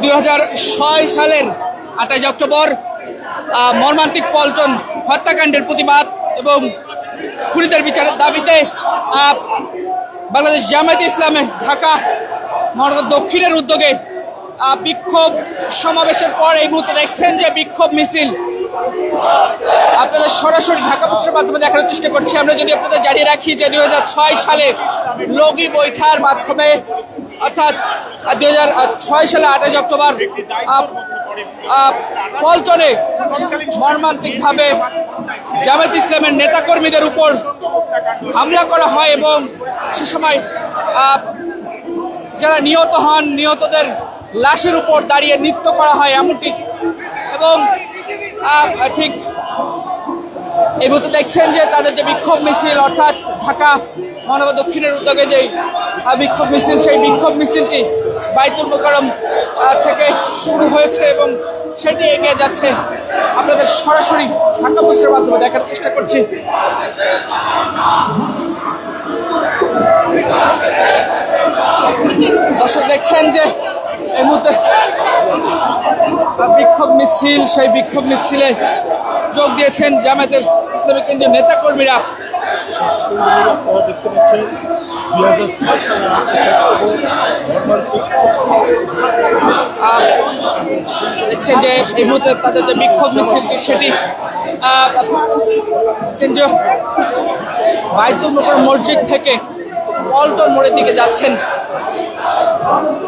দুই হাজার ছয় সালের আঠাশ অক্টোবর মর্মান্তিক পল্টন হত্যাকাণ্ডের প্রতিবাদ এবং খুনিদের বিচারের দাবিতে বাংলাদেশ জামায়াতে ইসলামের ঢাকা মহানগর দক্ষিণের উদ্যোগে বিক্ষোভ সমাবেশের পর এই মুহূর্তে দেখছেন যে বিক্ষোভ মিছিল। আপনাদের সরাসরি ঢাকা পোস্টের মাধ্যমে দেখানোর চেষ্টা করছি। আমরা যদি আপনাদের জানিয়ে রাখি যে দুই হাজার ছয় সালে লগি বৈঠার মাধ্যমে অর্থাৎ দুই ছয় সালে আঠাশ অক্টোবর পল্টনে মর্মান্তিকভাবে জামায়াত ইসলামের নেতাকর্মীদের উপর হামলা করা হয় এবং সে সময় যারা নিহত হন, নিহতদের লাশের উপর দাঁড়িয়ে নৃত্য করা হয় এমনটি। এবং ঠিক এই মুহূর্তে দেখছেন যে তাদের যে বিক্ষোভ মিছিল, অর্থাৎ ঢাকা মহানগর দক্ষিণের উদ্যোগে যেই বিক্ষোভ মিছিল, সেই বিক্ষোভ মিছিলটি বাইতুল মোকারম থেকে শুরু হয়েছে এবং সেটি এগিয়ে যাচ্ছে। আপনাদের সরাসরি ঢাকা পোস্টের মাধ্যমে দেখার চেষ্টা করছি। দর্শক দেখছেন যে এই মুহূর্তে বিক্ষোভ মিছিল, সেই বিক্ষোভ মিছিলে যোগ দিয়েছেন জামায়াতের ইসলামী কেন্দ্রীয় নেতাকর্মীরা। আপনারা দেখতে পাচ্ছেন দুই হাজার দেখছেন যে এই মুহূর্তে তাদের যে বিক্ষোভ মিছিলটি সেটি কেন্দ্রীয় বাইতুল মসজিদ থেকে পল্টন মোড়ের দিকে যাচ্ছেন।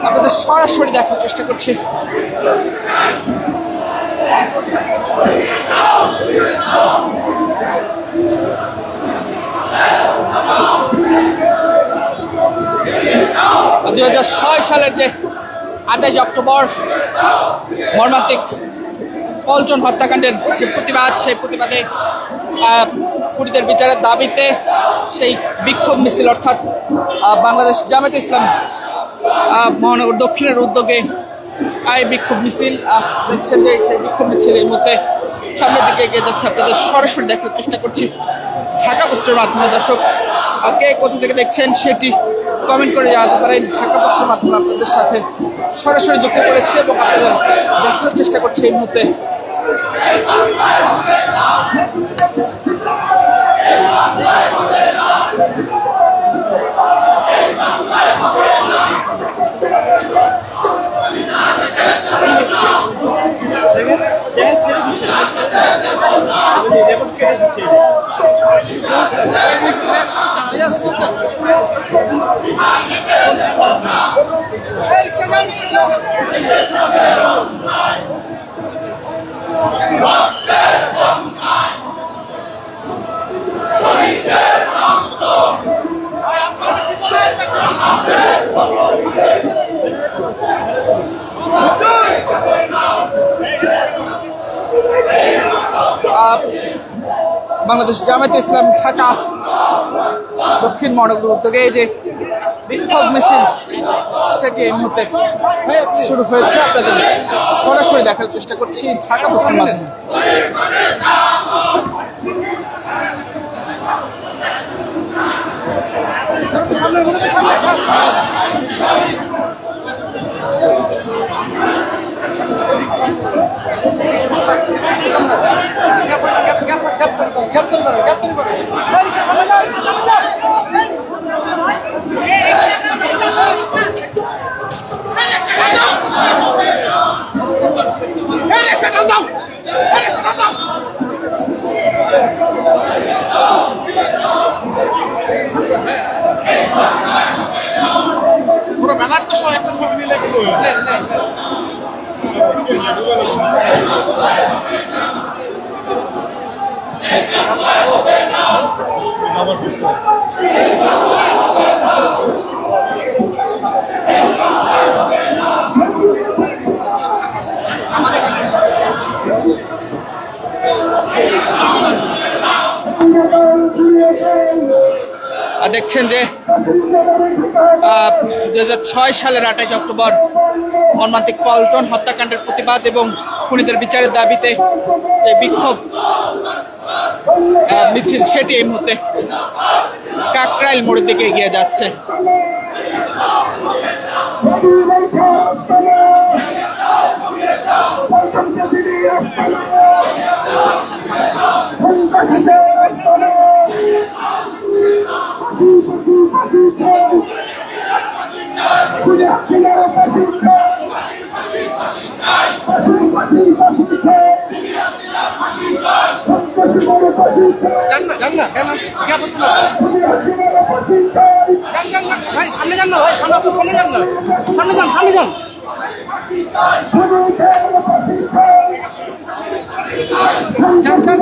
আপনাদের সরাসরি দেখার চেষ্টা করছি। দুই হাজার ছয় সালের যে আঠাশ অক্টোবর মর্মান্তিক পল্টন হত্যাকাণ্ডের যে প্রতিবাদ, সেই প্রতিবাদে খুনিদের বিচারের দাবিতে সেই বিক্ষোভ মিছিল অর্থাৎ বাংলাদেশ জামায়াত ইসলাম মহানগর দক্ষিণের উদ্যোগে এই বিক্ষোভ মিছিল দেখছেন যে সেই বিক্ষোভ মিছিল এই মুহূর্তে সামনের দিকে এগিয়ে যাচ্ছে। আপনাদের সরাসরি দেখার চেষ্টা করছি ঢাকা পোস্টের মাধ্যমে। দর্শক কে কোথা থেকে দেখছেন সেটি কমেন্ট করে জানাতে পারেন ঢাকা পোস্টের মাধ্যমে আপনাদের সাথে সরাসরি যুক্ত করেছি এবং আপনাদের দেখানোর চেষ্টা করছে এই মুহূর্তে রেকর্ড কেটে দিচ্ছে বাংলাদেশ জামায়াতে ইসলাম ঢাকা দক্ষিণ মহানগর উদ্যোগে যে বিক্ষোভ মিছিল সেটি এই মুহূর্তে শুরু হয়েছে। আপনাদের সরাসরি দেখার চেষ্টা করছি ঢাকা পোস্টের মাধ্যমে পুরো ব্যানারটা সহ একটা ছবি নিলে কিন্তু নামাজ পড়ছে দেখছেন যে দু হাজার ছয় সালের আটাইশ অক্টোবর মর্মান্তিক পল্টন হত্যাকাণ্ডের প্রতিবাদ এবং খুনিদের বিচারের দাবিতে যে বিক্ষোভ মিছিল, সেটি এই মুহূর্তে কাকরাইল মোড়ের দিকে এগিয়ে যাচ্ছে। যান না যান না কেন কে করছে না? যান যান ভাই, সামনে যান না, ভাই, সামনে আপনি সামনে যান না। সামনে যান সামনে যান। যান যান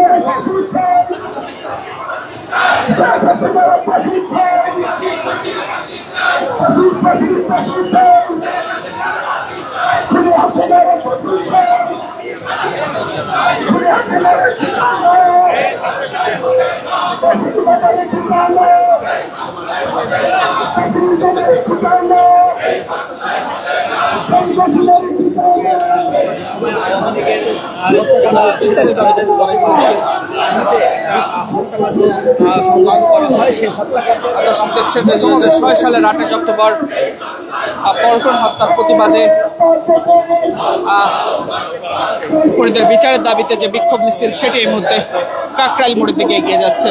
সংগ্রাম করা সেই হত্যাকাণ্ড দর্শক দেখছেন যে দু হাজার ছয় সালের আঠাশ অক্টোবর পল্টন হত্যার প্রতিবাদে খুনিদের বিচারের দাবিতে যে বিক্ষোভ মিছিল, সেটি এই মুহূর্তে কাকরাইল মোড়ের দিকে এগিয়ে যাচ্ছে।